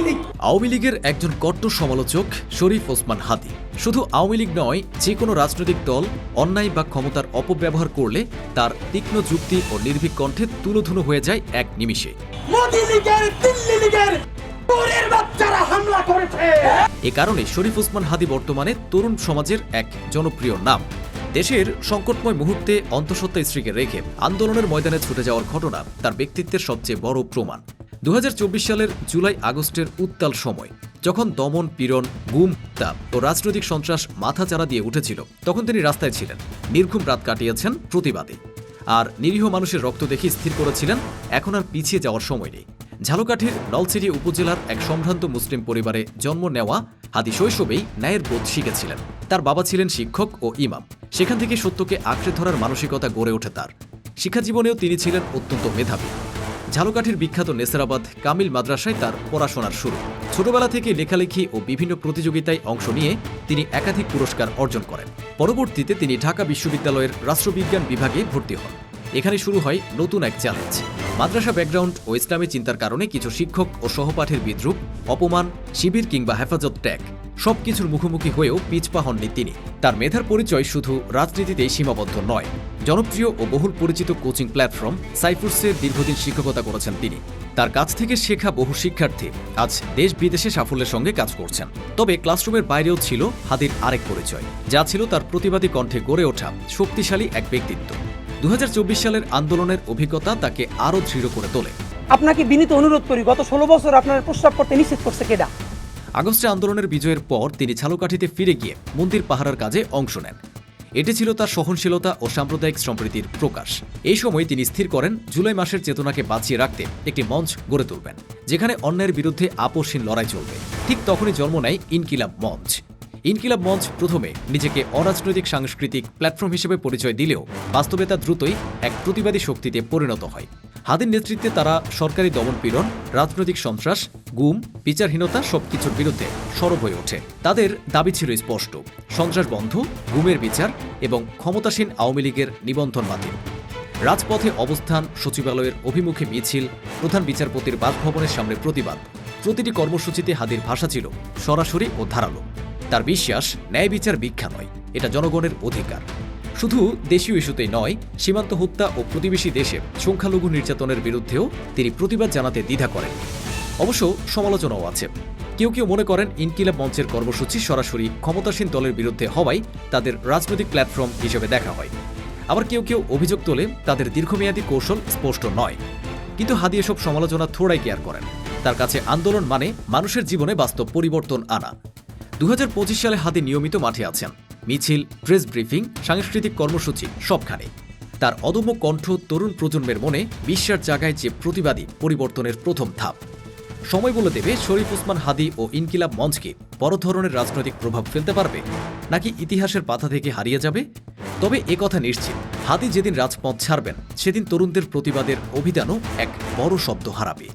আওয়ামী লীগ। আওয়ামী লীগের একজন কট্টর সমালোচক শরীফ ওসমান হাদি। শুধু আওয়ামী লীগ নয় যে কোনো রাজনৈতিক দল অন্যায় বা ক্ষমতার অপব্যবহার করলে তার তীক্ষ্ণ যুক্তি ও নির্ভীক কণ্ঠে তুলোধুনো হয়ে যায় এক নিমিষে। মোদি লীগের দিল্লি লীগের বাচ্চারা হামলা করেছে। এ কারণে শরীফ ওসমান হাদি বর্তমানে তরুণ সমাজের এক জনপ্রিয় নাম। দেশের সংকটময় মুহূর্তে অন্তঃসত্ত্বা স্ত্রীকে রেখে আন্দোলনের ময়দানে ছুটে যাওয়ার ঘটনা তার ব্যক্তিত্বের সবচেয়ে বড় প্রমাণ। দু হাজার চব্বিশ সালের জুলাই আগস্টের উত্তাল সময়, যখন দমন, পীড়ন, গুম হত্যা ও রাজনৈতিক সন্ত্রাস মাথাচাড়া দিয়ে উঠেছিল, তখন তিনি রাস্তায় ছিলেন। নির্ঘুম রাত কাটিয়েছেন প্রতিবাদে। আর নিরীহ মানুষের রক্ত দেখে স্থির করেছিলেন, এখন আর পিছিয়ে যাওয়ার সময় নেই। ঝালকাঠির নলছিটি উপজেলার এক সম্ভ্রান্ত মুসলিম পরিবারে জন্ম নেওয়া হাদি শৈশবেই ন্যায়ের বোধ শিখেছিলেন। তার বাবা ছিলেন শিক্ষক ও ইমাম। সেখান থেকে সত্যকে আঁকড়ে ধরার মানসিকতা গড়ে ওঠে তার। শিক্ষাজীবনেও তিনি ছিলেন অত্যন্ত মেধাবী। ঝালকাঠির বিখ্যাত নেসারাবাদ কামিল মাদ্রাসায় তার পড়াশোনার শুরু। ছোটবেলা থেকে লেখালেখি ও বিভিন্ন প্রতিযোগিতায় অংশ নিয়ে তিনি একাধিক পুরস্কার অর্জন করেন। পরবর্তীতে তিনি ঢাকা বিশ্ববিদ্যালয়ের রাষ্ট্রবিজ্ঞান বিভাগে ভর্তি হন। এখানে শুরু হয় নতুন এক চ্যালেঞ্জ মাদ্রাসা ব্যাকগ্রাউন্ড ও ইসলামী চিন্তার কারণে কিছু শিক্ষক ও সহপাঠীর বিদ্রুপ, অপমান, শিবির কিংবা হেফাজত ট্যাগ সবকিছুর মুখোমুখি হয়েও পিছপা হননি তিনি। তার মেধার পরিচয় শুধু রাজনীতিতেই সীমাবদ্ধ নয়, জনপ্রিয় ও বহুল পরিচিত কোচিং প্ল্যাটফর্ম সাইফুর্সের দীর্ঘদিন শিক্ষকতা করেছেন তিনি। তার কাছ থেকে শেখা বহু শিক্ষার্থী আজ দেশ বিদেশে সাফল্যের সঙ্গে কাজ করছেন। তবে ক্লাসরুমের বাইরেও ছিল হাদির আরেক পরিচয়, যা ছিল তার প্রতিবাদী কণ্ঠে গড়ে ওঠা শক্তিশালী এক ব্যক্তিত্ব। দু চব্বিশ সালের আন্দোলনের অভিজ্ঞতা তাকে আরও দৃঢ় করে তোলে। আপনাকে বিনীত অনুরোধ করি গত ষোলো বছর আপনার প্রস্তাব করতে নিষেধ করছে কেডা আগস্টে আন্দোলনের বিজয়ের পর তিনি ঝালকাঠিতে ফিরে গিয়ে মন্দির পাহারার কাজে অংশ নেন। এটি ছিল তার সহনশীলতা ও সাম্প্রদায়িক সম্প্রীতির প্রকাশ। এই সময় তিনি স্থির করেন জুলাই মাসের চেতনাকে বাঁচিয়ে রাখতে একটি মঞ্চ গড়ে তুলবেন যেখানে অন্যায়ের বিরুদ্ধে আপোষহীন লড়াই চলবে। ঠিক তখনই জন্ম নেয় ইনকিলাব মঞ্চ। ইনকিলাব মঞ্চ প্রথমে নিজেকে অরাজনৈতিক সাংস্কৃতিক প্ল্যাটফর্ম হিসেবে পরিচয় দিলেও বাস্তবে তা দ্রুতই এক প্রতিবাদী শক্তিতে পরিণত হয়। হাদির নেতৃত্বে তারা সরকারি দমনপীড়ন রাজনৈতিক সন্ত্রাস, গুম, বিচারহীনতা সবকিছুর বিরুদ্ধে সরব হয়ে ওঠে। তাদের দাবি ছিল স্পষ্ট, সন্ত্রাস বন্ধ, গুমের বিচার এবং ক্ষমতাসীন আওয়ামী লীগের নিবন্ধন বাতিল। রাজপথে অবস্থান, সচিবালয়ের অভিমুখে মিছিল, প্রধান বিচারপতির বাসভবনের সামনে প্রতিবাদ। প্রতিটি কর্মসূচিতে হাদির ভাষা ছিল সরাসরি ও ধারালো। তার বিশ্বাস ন্যায় বিচার ভিক্ষা নয়, এটা জনগণের অধিকার। শুধু দেশীয় ইস্যুতেই নয়, সীমান্ত হত্যা ও প্রতিবেশী দেশে সংখ্যালঘু নির্যাতনের বিরুদ্ধেও তিনি প্রতিবাদ জানাতে দ্বিধা করেন। অবশ্য সমালোচনাও আছে। কেউ কেউ মনে করেন ইনকিলাব মঞ্চের কর্মসূচি সরাসরি ক্ষমতাসীন দলের বিরুদ্ধে হওয়ায় তাদের রাজনৈতিক প্ল্যাটফর্ম হিসেবে দেখা হয়। আবার কেউ কেউ অভিযোগ তোলে তাদের দীর্ঘমেয়াদী কৌশল স্পষ্ট নয়। কিন্তু হাদি এসব সমালোচনা থোড়াই কেয়ার করেন। তার কাছে আন্দোলন মানে মানুষের জীবনে বাস্তব পরিবর্তন আনা। দু হাজার পঁচিশ সালে হাদি নিয়মিত মাঠে আছেন। মিছিল, প্রেস ব্রিফিং, সাংস্কৃতিক কর্মসূচি, সবখানে। তার অদম্য কণ্ঠ তরুণ প্রজন্মের মনে বিশ্বাস জায়গায় যে প্রতিবাদী পরিবর্তনের প্রথম ধাপ। সময় বলে দেবে শরীফ উসমান হাদি ও ইনকিলাব মঞ্চকে বড় ধরনের রাজনৈতিক প্রভাব ফেলতে পারবে? নাকি ইতিহাসের পাতা থেকে হারিয়ে যাবে? তবে একথা নিশ্চিত, হাদি যেদিন রাজপথ ছাড়বেন, সেদিন তরুণদের প্রতিবাদের অভিধানও এক বড় শব্দ হারাবে।